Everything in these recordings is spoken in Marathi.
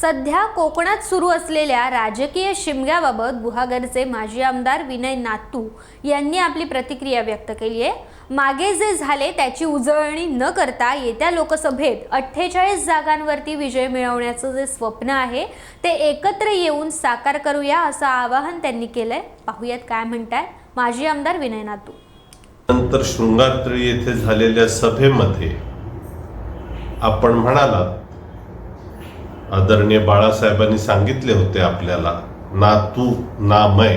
सध्या कोकणात सुरू असलेल्या राजकीय शिमग्याबाबत गुहागरचे माजी आमदार विनय नातू यांनी आपली प्रतिक्रिया व्यक्त केली आहे. मागे जे झाले त्याची उजळणी न करता येत्या लोकसभेत अठ्ठेचाळीस जागांवरती विजय मिळवण्याचं जे स्वप्न आहे ते एकत्र येऊन साकार करूया असं आवाहन त्यांनी केलंय. पाहूयात काय म्हणताय माजी आमदार विनय नातू. नंतर शृंगात्री येथे झालेल्या सभेमध्ये आपण म्हणालात आदरणीय बाळासाहेबांनी सांगितले होते आपल्याला ना तू ना मै.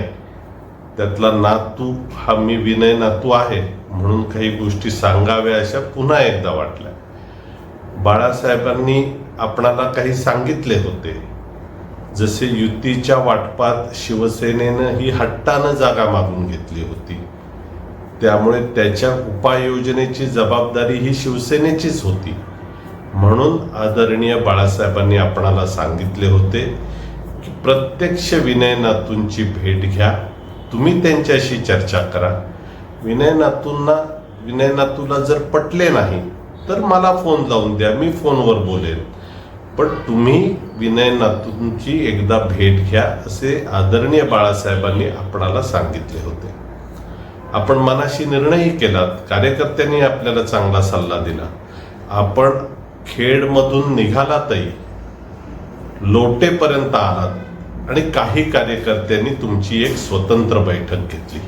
त्यातला नातू हा मी विनय नातू आहे म्हणून काही गोष्टी सांगाव्या अशा पुन्हा एकदा वाटल्या. बाळासाहेबांनी आपणाला काही सांगितले होते. जसे युतीच्या वाटपात शिवसेनेनं ही हट्टानं जागा मागून घेतली होती त्यामुळे त्याच्या उपाययोजनेची जबाबदारी ही शिवसेनेचीच होती. म्हणून आदरणीय बाळासाहेबांनी आपणाला सांगितले होते की प्रत्यक्ष विनय नातूंची भेट घ्या तुम्ही त्यांच्याशी चर्चा करा. विनय नातूंना विनय नातूला जर पटले नाही तर मला फोन लावून द्या मी फोनवर बोलेन. पण तुम्ही विनय नातूंची एकदा भेट घ्या असे आदरणीय बाळासाहेबांनी आपणाला सांगितले होते. आपण मनाशी निर्णयही केलात कार्यकर्त्यांनी आपल्याला चांगला सल्ला दिला. आपण खेडमधून निघालातही लोटेपर्यंत आलात आणि काही कार्यकर्त्यांनी तुमची एक स्वतंत्र बैठक घेतली.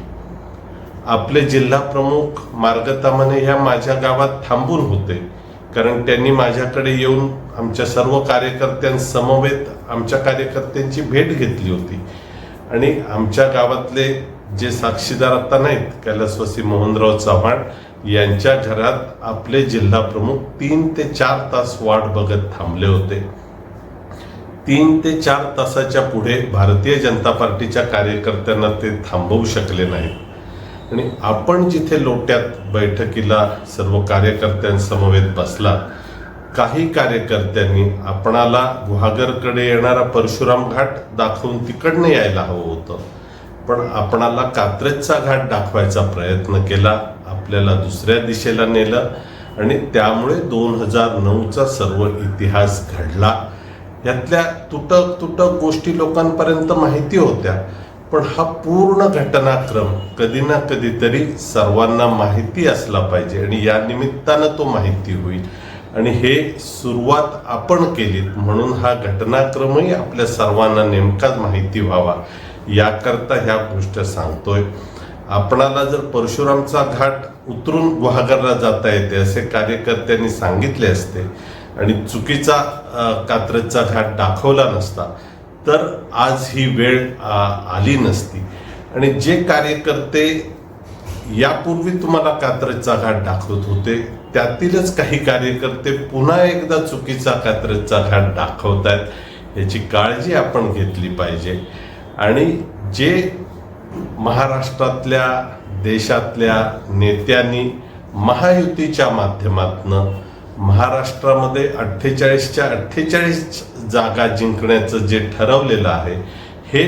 आपले जिल्हा प्रमुख मार्गतामाने ह्या माझ्या गावात थांबून होते कारण त्यांनी माझ्याकडे येऊन आमच्या सर्व कार्यकर्त्यांसमवेत आमच्या कार्यकर्त्यांची भेट घेतली होती. आणि आमच्या गावातले जे साक्षीदार आता नाहीत कैलासवासी मोहनराव चव्हाण यांच्या घरात आपले जिल्हा प्रमुख तीन ते चार तास वाट बघत थांबले होते. तीन ते चार तासाच्या पुढे भारतीय जनता पार्टीच्या कार्यकर्त्यांना ते थांबवू शकले नाहीत. आणि आपण जिथे लोट्यात बैठकीला सर्व कार्यकर्त्यांसमवेत बसला काही कार्यकर्त्यांनी आपणाला गुहागरकडे येणारा परशुराम घाट दाखवून तिकडनं यायला हवं होतं. पण आपणाला कात्रजचा घाट दाखवायचा प्रयत्न केला आपल्याला दुसऱ्या दिशेला नेलं आणि त्यामुळे दोन हजार नऊचा सर्व इतिहास घडला. यातल्या तुटक तुटक गोष्टी लोकांपर्यंत माहिती होत्या पण हा पूर्ण घटनाक्रम कधी ना कधीतरी सर्वांना माहिती असला पाहिजे आणि या निमित्तानं तो माहिती होईल. आणि हे सुरुवात आपण केलीत म्हणून हा घटनाक्रमही आपल्या सर्वांना नेमकाच माहिती व्हावा. याकरता ह्या गोष्ट सांगतोय. आपणाला जर परशुरामचा घाट उतरून गुहागरला जाता येते असे कार्यकर्त्यांनी सांगितले असते आणि चुकीचा कात्रजचा घाट दाखवला नसता तर आज ही वेळ आली नसती. आणि जे कार्यकर्ते यापूर्वी तुम्हाला कात्रजचा घाट दाखवत होते त्यातीलच काही कार्यकर्ते पुन्हा एकदा चुकीचा कात्रजचा घाट दाखवतायत याची काळजी आपण घेतली पाहिजे. आणि जे महाराष्ट्रातल्या देशातल्या नेत्यांनी महायुतीच्या माध्यमातनं महाराष्ट्रामध्ये अठ्ठेचाळीसच्या अठ्ठेचाळीस जागा जिंकण्याचं जे ठरवलेलं आहे हे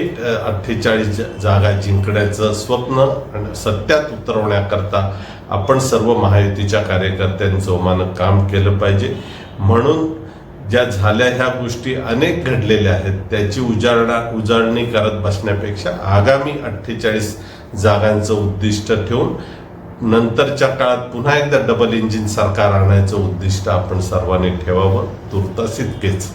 अठ्ठेचाळीस जागा जिंकण्याचं स्वप्न आणि सत्यात उतरवण्याकरता आपण सर्व महायुतीच्या कार्यकर्त्यांचं मानक काम केलं पाहिजे. म्हणून ज्या झाल्या ह्या गोष्टी अनेक घडलेल्या आहेत त्याची उजाळणा उजाळणी करत बसण्यापेक्षा आगामी अठ्ठेचाळीस जागांचं उद्दिष्ट ठेवून नंतरच्या काळात पुन्हा एकदा डबल इंजिन सरकार आणायचं उद्दिष्ट आपण सर्वांनी ठेवावं तुर्तास इतकेच.